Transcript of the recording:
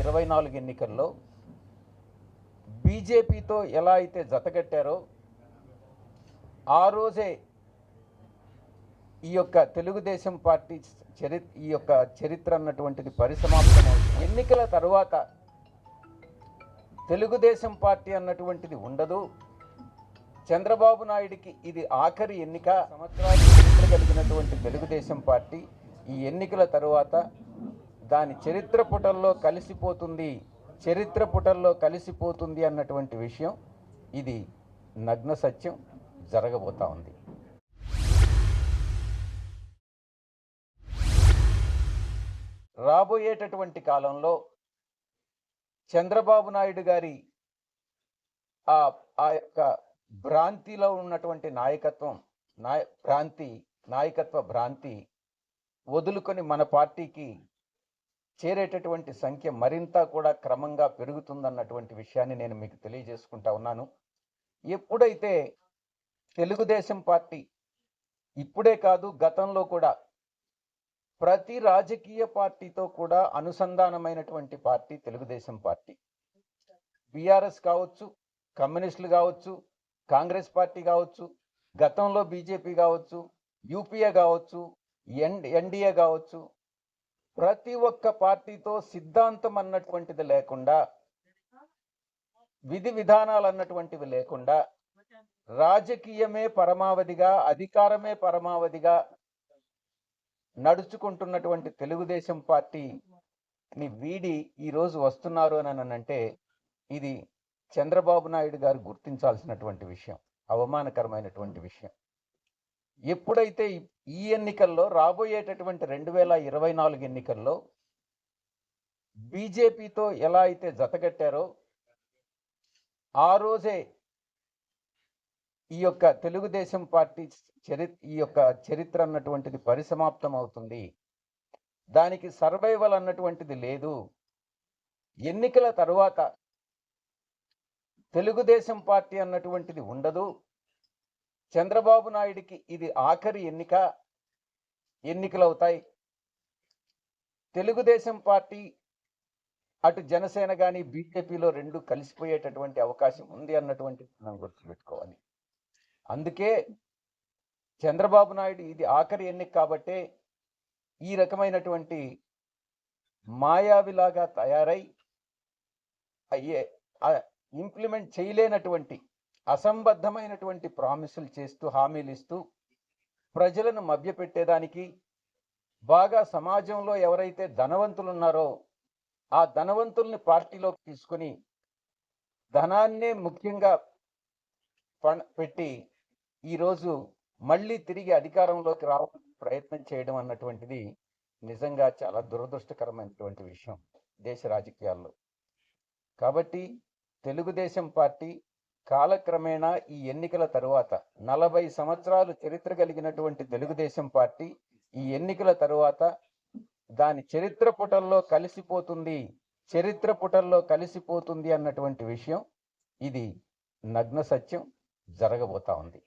ఇరవై నాలుగు ఎన్నికల్లో బీజేపీతో ఎలా అయితే జతకట్టారో ఆ రోజే ఈ యొక్క తెలుగుదేశం పార్టీ చరి ఈ యొక్క చరిత్ర అన్నటువంటిది పరిసమాప్తమవుతుంది ఎన్నికల తరువాత తెలుగుదేశం పార్టీ అన్నటువంటిది ఉండదు. చంద్రబాబు నాయుడికి ఇది ఆఖరి ఎన్నిక. సంవత్సరాలు కలిగినటువంటి తెలుగుదేశం పార్టీ ఈ ఎన్నికల తరువాత దాని చరిత్ర పుటల్లో కలిసిపోతుంది చరిత్ర పుటల్లో కలిసిపోతుంది అన్నటువంటి విషయం ఇది నగ్న సత్యం జరగబోతా ఉంది. రాబోయేటటువంటి కాలంలో చంద్రబాబు నాయుడు గారి ఆ ఆ యొక్క భ్రాంతిలో ఉన్నటువంటి నాయకత్వం నాయ భ్రాంతి నాయకత్వ భ్రాంతి వదులుకొని మన పార్టీకి చేరేటటువంటి సంఖ్య మరింత కూడా క్రమంగా పెరుగుతుందన్నటువంటి విషయాన్ని నేను మీకు తెలియజేసుకుంటా ఉన్నాను. ఎప్పుడైతే తెలుగుదేశం పార్టీ ఇప్పుడే కాదు గతంలో కూడా ప్రతి రాజకీయ పార్టీతో కూడా అనుసంధానమైనటువంటి పార్టీ తెలుగుదేశం పార్టీ. బీఆర్ఎస్ కావచ్చు కమ్యూనిస్టులు కావచ్చు కాంగ్రెస్ పార్టీ కావచ్చు గతంలో బీజేపీ కావచ్చు యూపీఏ కావచ్చు ఎన్ ఎన్డీఏ కావచ్చు ప్రతి ఒక్క పార్టీతో సిద్ధాంతం అన్నటువంటిది లేకుండా విధి విధానాలు అన్నటువంటివి లేకుండా రాజకీయమే పరమావధిగా అధికారమే పరమావధిగా నడుచుకుంటున్నటువంటి తెలుగుదేశం పార్టీని వీడి ఈరోజు వస్తున్నారు అని అంటే ఇది చంద్రబాబు నాయుడు గారు గుర్తించాల్సినటువంటి విషయం అవమానకరమైనటువంటి విషయం. ఎప్పుడైతే ఈ- ఎన్నికల్లో రాబోయేటటువంటి రెండు వేల ఇరవై నాలుగు ఎన్నికల్లో బీజేపీతో ఎలా అయితే జతగట్టారో ఆ రోజే ఈ యొక్క తెలుగుదేశం పార్టీ చరి ఈ యొక్క చరిత్ర అన్నటువంటిది పరిసమాప్తం అవుతుంది. దానికి సర్వైవల్ అన్నటువంటిది లేదు. ఎన్నికల తరువాత తెలుగుదేశం పార్టీ అన్నటువంటిది ఉండదు. చంద్రబాబు నాయుడికి ఇది ఆఖరి ఎన్నిక ఎన్నికలు అవుతాయి తెలుగుదేశం పార్టీ అటు జనసేన కానీ బీజేపీలో రెండు కలిసిపోయేటటువంటి అవకాశం ఉంది అన్నటువంటి మనం గుర్తుపెట్టుకోవాలి. అందుకే చంద్రబాబు నాయుడు ఇది ఆఖరి ఎన్నిక కాబట్టే ఈ రకమైనటువంటి మాయావిలాగా తయారై అయ్యే ఇంప్లిమెంట్ చేయలేనటువంటి అసంబద్ధమైనటువంటి ప్రామిసులు చేస్తూ హామీలు ఇస్తూ ప్రజలను మభ్యపెట్టేదానికి బాగా సమాజంలో ఎవరైతే ధనవంతులు ఉన్నారో ఆ ధనవంతుల్ని పార్టీలోకి తీసుకుని ధనాన్నే ముఖ్యంగా పెట్టి ఈరోజు మళ్ళీ తిరిగి అధికారంలోకి రావడానికి ప్రయత్నం చేయడం అన్నటువంటిది నిజంగా చాలా దురదృష్టకరమైనటువంటి విషయం దేశ రాజకీయాల్లో. కాబట్టి తెలుగుదేశం పార్టీ కాలక్రమేణా ఈ ఎన్నికల తరువాత నలభై సంవత్సరాలు చరిత్ర కలిగినటువంటి తెలుగుదేశం పార్టీ ఈ ఎన్నికల తరువాత దాని చరిత్ర పుటల్లో కలిసిపోతుంది చరిత్ర పుటల్లో కలిసిపోతుంది అన్నటువంటి విషయం ఇది నగ్న సత్యం జరగబోతా ఉంది.